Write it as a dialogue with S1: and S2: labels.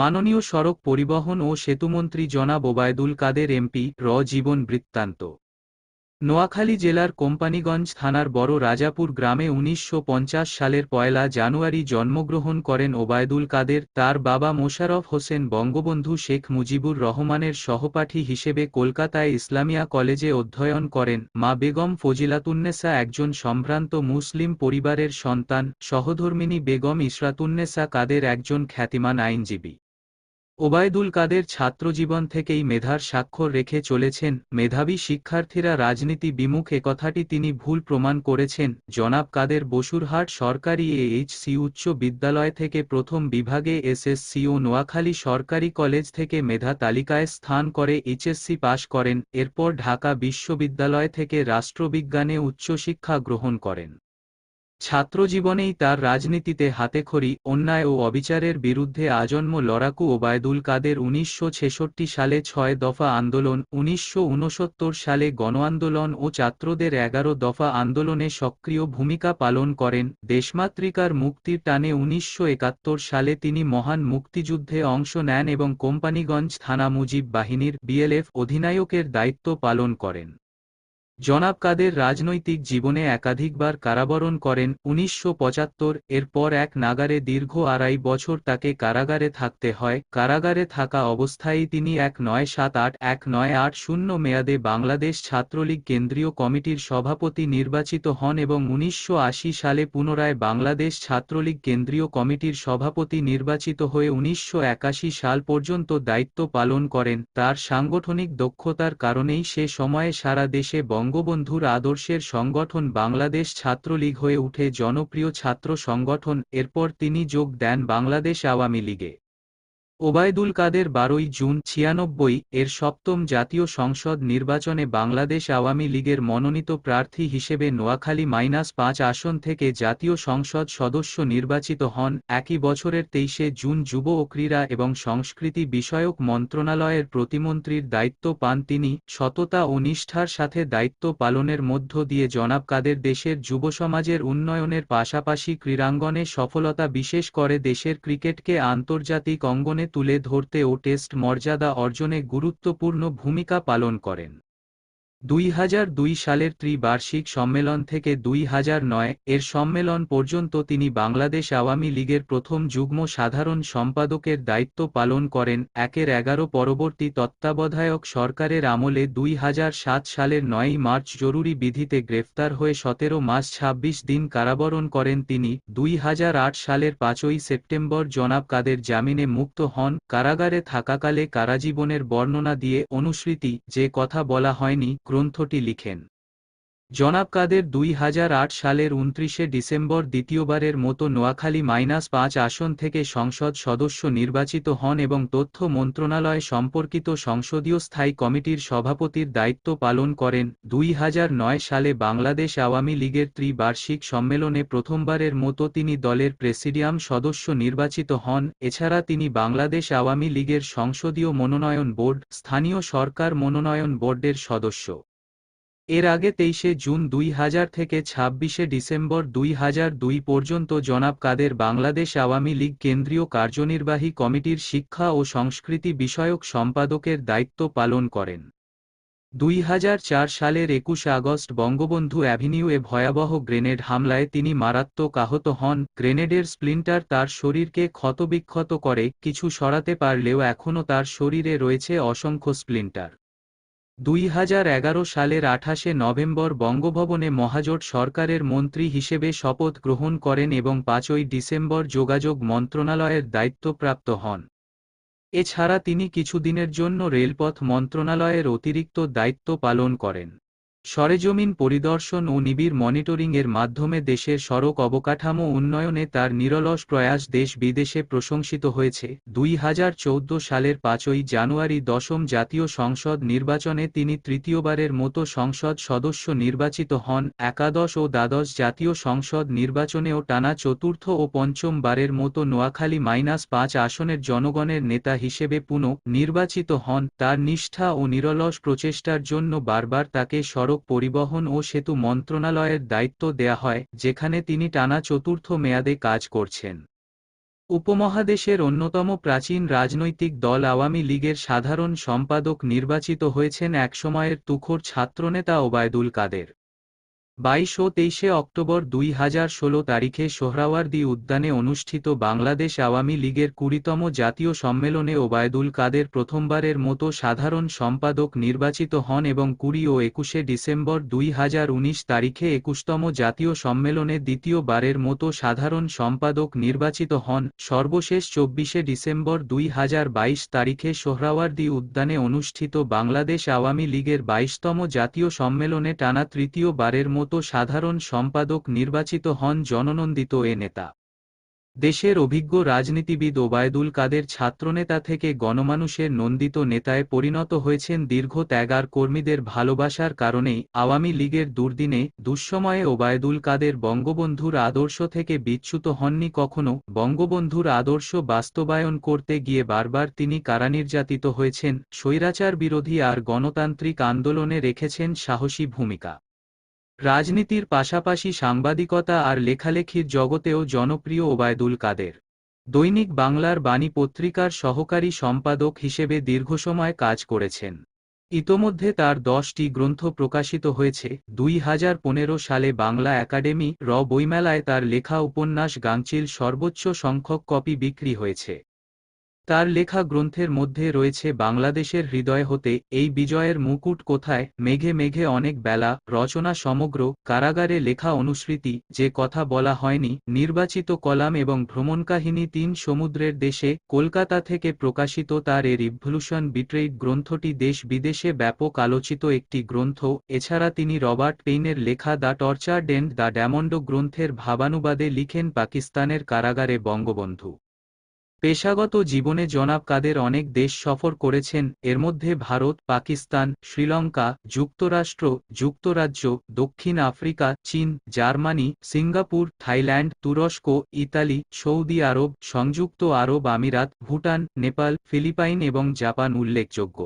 S1: মাননীয় সড়ক পরিবহন ও সেতুমন্ত্রী জনাব ওবায়দুল কাদের এমপি র জীবন বৃত্তান্ত নোয়াখালী জেলার কোম্পানিগঞ্জ থানার বড় রাজাপুর গ্রামে উনিশশো সালের পয়লা জানুয়ারি জন্মগ্রহণ করেন ওবায়দুল কাদের তার বাবা মোশারফ হোসেন বঙ্গবন্ধু শেখ মুজিবুর রহমানের সহপাঠী হিসেবে কলকাতায় ইসলামিয়া কলেজে অধ্যয়ন করেন মা বেগম ফজিলাতুন্নেসা একজন সম্ভ্রান্ত মুসলিম পরিবারের সন্তান সহধর্মিনী বেগম ইসরাতুন্নেসা কাদের একজন খ্যাতিমান আইনজীবী ওবায়দুল কাদের ছাত্রজীবন থেকেই মেধার স্বাক্ষর রেখে চলেছেন মেধাবী শিক্ষার্থীরা রাজনীতি বিমুখ কথাটি তিনি ভুল প্রমাণ করেছেন জনাব কাদের বসুরহাট সরকারি এইচসি উচ্চ বিদ্যালয় থেকে প্রথম বিভাগে এসএসসি ও নোয়াখালী সরকারি কলেজ থেকে মেধা তালিকায় স্থান করে এইচএসসি পাশ করেন এরপর ঢাকা বিশ্ববিদ্যালয় থেকে রাষ্ট্রবিজ্ঞানে উচ্চশিক্ষা গ্রহণ করেন ছাত্রজীবনেই তার রাজনীতিতে হাতেখড়ি অন্যায় ও অবিচারের বিরুদ্ধে আজন্ম লড়াকু ওবায়দুল কাদের উনিশশো সালে ছয় দফা আন্দোলন উনিশশো সালে গণ আন্দোলন ও ছাত্রদের এগারো দফা আন্দোলনে সক্রিয় ভূমিকা পালন করেন দেশমাতৃকার মুক্তির টানে উনিশশো সালে তিনি মহান মুক্তিযুদ্ধে অংশ নেন এবং কোম্পানিগঞ্জ থানা মুজিব বাহিনীর বিএলএফ অধিনায়কের দায়িত্ব পালন করেন জনাব কাদের রাজনৈতিক জীবনে একাধিকবার কারাবরণ করেন উনিশশো পঁচাত্তর এরপর এক নাগারে দীর্ঘ আড়াই বছর তাকে কারাগারে থাকতে হয় কারাগারে থাকা অবস্থায় তিনি এক নয় সাত আট এক নয় আট শূন্য মেয়াদে বাংলাদেশ ছাত্রলীগ কেন্দ্রীয় কমিটির সভাপতি নির্বাচিত হন এবং উনিশশো সালে পুনরায় বাংলাদেশ ছাত্রলীগ কেন্দ্রীয় কমিটির সভাপতি নির্বাচিত হয়ে উনিশশো সাল পর্যন্ত দায়িত্ব পালন করেন তার সাংগঠনিক দক্ষতার কারণেই সে সময়ে সারা দেশে বং বঙ্গবন্ধুর আদর্শের সংগঠন বাংলাদেশ ছাত্রলীগ হয়ে উঠে জনপ্রিয় ছাত্র সংগঠন এরপর তিনি যোগ দেন বাংলাদেশ আওয়ামী লীগে ওবায়দুল কাদের বারোই জুন ছিয়ানব্বই এর সপ্তম জাতীয় সংসদ নির্বাচনে বাংলাদেশ আওয়ামী লীগের মনোনীত প্রার্থী হিসেবে নোয়াখালী মাইনাস পাঁচ আসন থেকে জাতীয় সংসদ সদস্য নির্বাচিত হন একই বছরের তেইশে জুন যুব ও ক্রীড়া এবং সংস্কৃতি বিষয়ক মন্ত্রণালয়ের প্রতিমন্ত্রীর দায়িত্ব পান তিনি সততা ও নিষ্ঠার সাথে দায়িত্ব পালনের মধ্য দিয়ে জনাব কাদের দেশের যুব সমাজের উন্নয়নের পাশাপাশি ক্রীড়াঙ্গনে সফলতা বিশেষ করে দেশের ক্রিকেটকে আন্তর্জাতিক অঙ্গনে সামনে তুলে ধরতে ও টেস্ট মর্যাদা অর্জনে গুরুত্বপূর্ণ ভূমিকা পালন করেন দুই হাজার দুই সালের ত্রিবার্ষিক সম্মেলন থেকে দুই হাজার নয় এর সম্মেলন পর্যন্ত তিনি বাংলাদেশ আওয়ামী লীগের প্রথম যুগ্ম সাধারণ সম্পাদকের দায়িত্ব পালন করেন একের এগারো পরবর্তী তত্ত্বাবধায়ক সরকারের আমলে দুই হাজার সাত সালের নয়ই মার্চ জরুরি বিধিতে গ্রেফতার হয়ে সতেরো মাস ২৬ দিন কারাবরণ করেন তিনি দুই হাজার আট সালের পাঁচই সেপ্টেম্বর জনাব কাদের জামিনে মুক্ত হন কারাগারে থাকাকালে কারাজীবনের বর্ণনা দিয়ে অনুসৃতি যে কথা বলা হয়নি গ্রন্থটি লিখেন জনাব কাদের দুই সালের উনত্রিশে ডিসেম্বর দ্বিতীয়বারের মতো নোয়াখালী মাইনাস পাঁচ আসন থেকে সংসদ সদস্য নির্বাচিত হন এবং তথ্য মন্ত্রণালয় সম্পর্কিত সংসদীয় স্থায়ী কমিটির সভাপতির দায়িত্ব পালন করেন দুই সালে বাংলাদেশ আওয়ামী লীগের ত্রিবার্ষিক সম্মেলনে প্রথমবারের মতো তিনি দলের প্রেসিডিয়াম সদস্য নির্বাচিত হন এছাড়া তিনি বাংলাদেশ আওয়ামী লীগের সংসদীয় মনোনয়ন বোর্ড স্থানীয় সরকার মনোনয়ন বোর্ডের সদস্য এর আগে তেইশে জুন দুই হাজার থেকে ছাব্বিশে ডিসেম্বর দুই হাজার দুই পর্যন্ত জনাব কাদের বাংলাদেশ আওয়ামী লীগ কেন্দ্রীয় কার্যনির্বাহী কমিটির শিক্ষা ও সংস্কৃতি বিষয়ক সম্পাদকের দায়িত্ব পালন করেন দুই সালের একুশ আগস্ট বঙ্গবন্ধু অ্যাভিনিউয়ে ভয়াবহ গ্রেনেড হামলায় তিনি মারাত্মক আহত হন গ্রেনেডের স্প্লিন্টার তার শরীরকে ক্ষতবিক্ষত করে কিছু সরাতে পারলেও এখনও তার শরীরে রয়েছে অসংখ্য স্প্লিন্টার দুই সালের আঠাশে নভেম্বর বঙ্গভবনে মহাজোট সরকারের মন্ত্রী হিসেবে শপথ গ্রহণ করেন এবং পাঁচই ডিসেম্বর যোগাযোগ মন্ত্রণালয়ের দায়িত্বপ্রাপ্ত হন এছাড়া তিনি কিছুদিনের জন্য রেলপথ মন্ত্রণালয়ের অতিরিক্ত দায়িত্ব পালন করেন সরেজমিন পরিদর্শন ও নিবিড় মনিটরিংয়ের মাধ্যমে দেশের সড়ক অবকাঠামো উন্নয়নে তার নিরলস প্রয়াস দেশ বিদেশে প্রশংসিত হয়েছে দুই সালের পাঁচই জানুয়ারি দশম জাতীয় সংসদ নির্বাচনে তিনি তৃতীয়বারের মতো সংসদ সদস্য নির্বাচিত হন একাদশ ও দ্বাদশ জাতীয় সংসদ নির্বাচনেও টানা চতুর্থ ও পঞ্চম বারের মতো নোয়াখালী মাইনাস পাঁচ আসনের জনগণের নেতা হিসেবে পুনঃ নির্বাচিত হন তার নিষ্ঠা ও নিরলস প্রচেষ্টার জন্য বারবার তাকে সড়ক সড়ক পরিবহন ও সেতু মন্ত্রণালয়ের দায়িত্ব দেয়া হয় যেখানে তিনি টানা চতুর্থ মেয়াদে কাজ করছেন উপমহাদেশের অন্যতম প্রাচীন রাজনৈতিক দল আওয়ামী লীগের সাধারণ সম্পাদক নির্বাচিত হয়েছেন একসময়ের তুখোর ছাত্রনেতা ওবায়দুল কাদের বাইশ ও তেইশে অক্টোবর দুই হাজার ষোলো তারিখে সোহরাওয়ার্দী উদ্যানে অনুষ্ঠিত বাংলাদেশ আওয়ামী লীগের কুড়িতম জাতীয় সম্মেলনে ওবায়দুল কাদের প্রথমবারের মতো সাধারণ সম্পাদক নির্বাচিত হন এবং কুড়ি ও একুশে ডিসেম্বর দুই হাজার উনিশ তারিখে একুশতম জাতীয় সম্মেলনে দ্বিতীয়বারের মতো সাধারণ সম্পাদক নির্বাচিত হন সর্বশেষ চব্বিশে ডিসেম্বর দুই হাজার বাইশ তারিখে সোহরাওয়ার্দী উদ্যানে অনুষ্ঠিত বাংলাদেশ আওয়ামী লীগের বাইশতম জাতীয় সম্মেলনে টানা তৃতীয়বারের মতো মতো সাধারণ সম্পাদক নির্বাচিত হন জননন্দিত এ নেতা দেশের অভিজ্ঞ রাজনীতিবিদ ওবায়দুল কাদের ছাত্রনেতা থেকে গণমানুষের নন্দিত নেতায় পরিণত হয়েছেন দীর্ঘ ত্যাগার কর্মীদের ভালোবাসার কারণেই আওয়ামী লীগের দুর্দিনে দুঃসময়ে ওবায়দুল কাদের বঙ্গবন্ধুর আদর্শ থেকে বিচ্যুত হননি কখনো বঙ্গবন্ধুর আদর্শ বাস্তবায়ন করতে গিয়ে বারবার তিনি কারানির্যাতিত হয়েছেন স্বৈরাচার বিরোধী আর গণতান্ত্রিক আন্দোলনে রেখেছেন সাহসী ভূমিকা রাজনীতির পাশাপাশি সাংবাদিকতা আর লেখালেখির জগতেও জনপ্রিয় ওবায়দুল কাদের দৈনিক বাংলার বাণী পত্রিকার সহকারী সম্পাদক হিসেবে দীর্ঘসময় কাজ করেছেন ইতোমধ্যে তার দশটি গ্রন্থ প্রকাশিত হয়েছে দুই হাজার পনেরো সালে বাংলা একাডেমি র বইমেলায় তার লেখা উপন্যাস গাংচিল সর্বোচ্চ সংখ্যক কপি বিক্রি হয়েছে তার লেখা গ্রন্থের মধ্যে রয়েছে বাংলাদেশের হৃদয় হতে এই বিজয়ের মুকুট কোথায় মেঘে মেঘে অনেক বেলা রচনা সমগ্র কারাগারে লেখা অনুসৃতি যে কথা বলা হয়নি নির্বাচিত কলাম এবং ভ্রমণকাহিনী তিন সমুদ্রের দেশে কলকাতা থেকে প্রকাশিত তার এ রিভলিউশন বিট্রেইড গ্রন্থটি দেশ বিদেশে ব্যাপক আলোচিত একটি গ্রন্থ এছাড়া তিনি রবার্ট পেইনের লেখা the tortured and the damned গ্রন্থের ভাবানুবাদে লিখেন পাকিস্তানের কারাগারে বঙ্গবন্ধু পেশাগত জীবনে জনাব কাদের অনেক দেশ সফর করেছেন এর মধ্যে ভারত পাকিস্তান শ্রীলঙ্কা যুক্তরাষ্ট্র যুক্তরাজ্য দক্ষিণ আফ্রিকা চীন জার্মানি সিঙ্গাপুর থাইল্যান্ড তুরস্ক ইতালি সৌদি আরব সংযুক্ত আরব আমিরাত ভুটান নেপাল ফিলিপাইন এবং জাপান উল্লেখযোগ্য